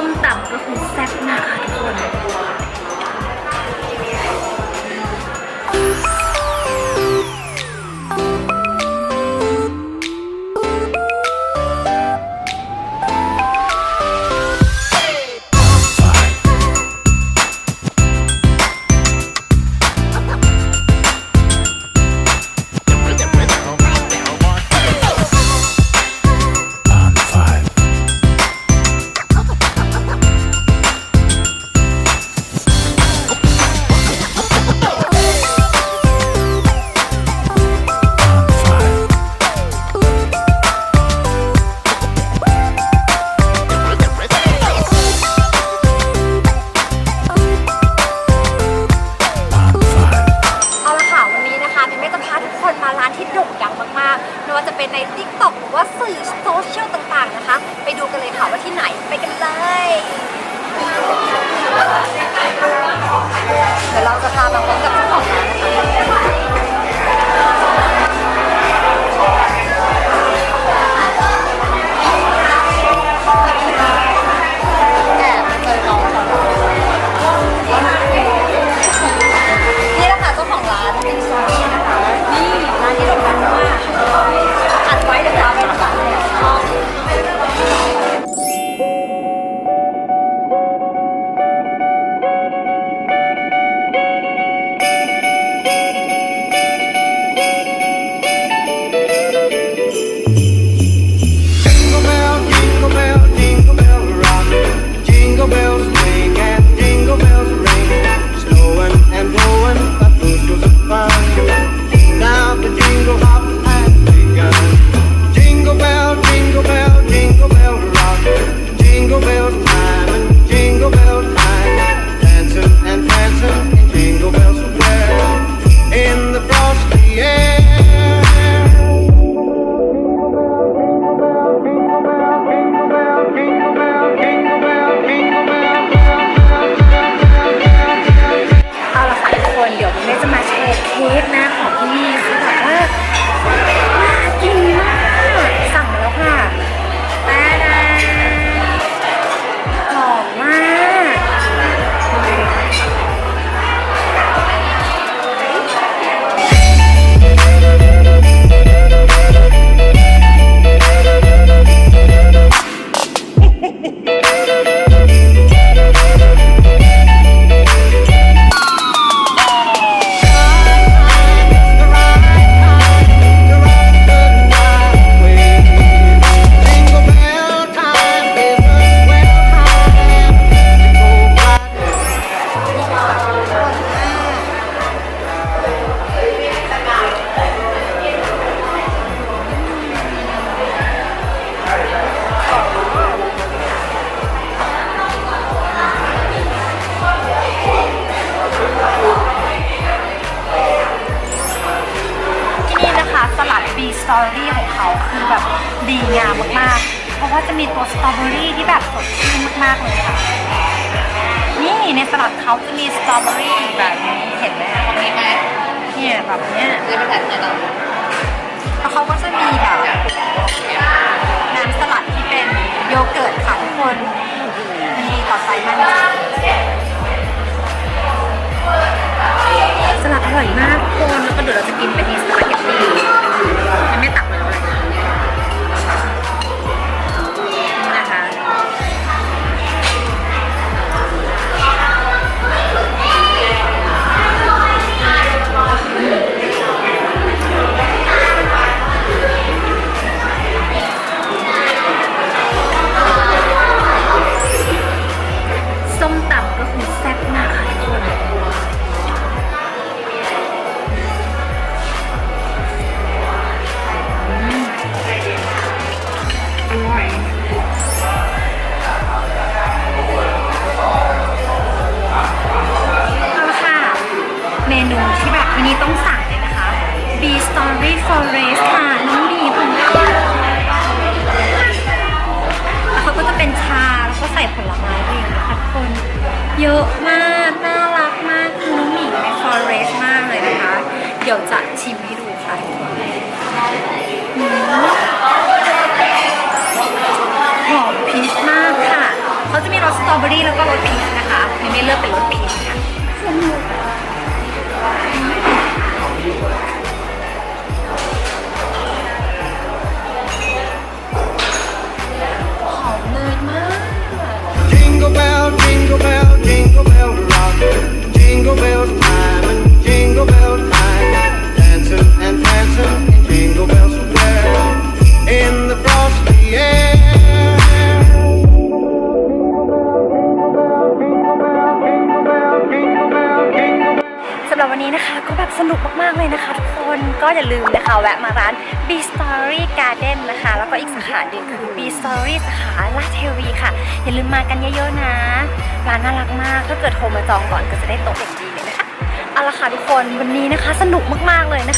ส้มตำก็คือแซ่บมากค่ะทุกคน ตอรี่ของเขาคือแบบดีงามมากๆ เพราะว่าจะมีตัวสตรอเบอรี่ที่แบบสดชื่นมากๆเลยค่ะ นี่ในสลัดเขาจะมีสตรอเบอรี่แบบนี้เห็นไหมเนี่ยแบบเนี้ยแล้วเขาก็จะมีแบบน้ำสลัดที่เป็นโยเกิร์ตค่ะทุกคนมันดีต่อไซมากสลัดอร่อยมากทุกคนแล้วก็เดี๋ยวเราจะกินเป็นสปาเกตตี้ Story Forest ค่ะน้องบีของเราแล้วเขาก็จะเป็นชา แล้วก็ใส่ผลไม้ด้วยนะคะทุกคนเยอะมาก น่ารักมากคือน้องหมีใน Forest มากเลยนะคะ เดี๋ยวจะชิมให้ดูค่ะหอมพีชมากค่ะ เขาจะมีรสสตรอเบอรี่แล้วก็รสพีชนะคะไม่เลือกเป็นรสพี ก็อย่าลืมนะคะแวะมาร้าน B Story Garden นะคะ แล้วก็อีกสาขาหนึ่งคือ B Story สาขาลาดเทวีค่ะ อย่าลืมมากันเยอะๆนะ ร้านน่ารักมาก ถ้าเกิดโทรมาจองก่อนก็จะได้โต๊ะอย่างดีเลยนะคะ เอาละค่ะทุกคนวันนี้นะคะสนุกมากๆเลยนะคะ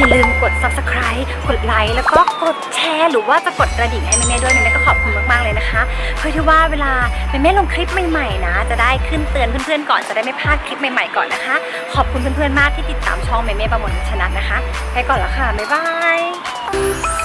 อย่าลืมกด subscribe กดไลค์แล้วก็กดแชร์ หรือว่าจะกดกระดิ่งให้แม่ๆด้วยแม่ๆก็ขอบคุณมากๆเลยนะคะ เพื่อที่ว่าเวลาแม่ๆลงคลิปใหม่ๆนะ จะได้ขึ้นเตือนเพื่อนๆก่อนจะได้ไม่พลาดคลิปใหม่ๆก่อนนะคะ ขอบคุณเพื่อนๆมากที่ติดตามช่องแม่ๆประมวลชนะนะคะ ไปก่อนละค่ะบ๊ายบาย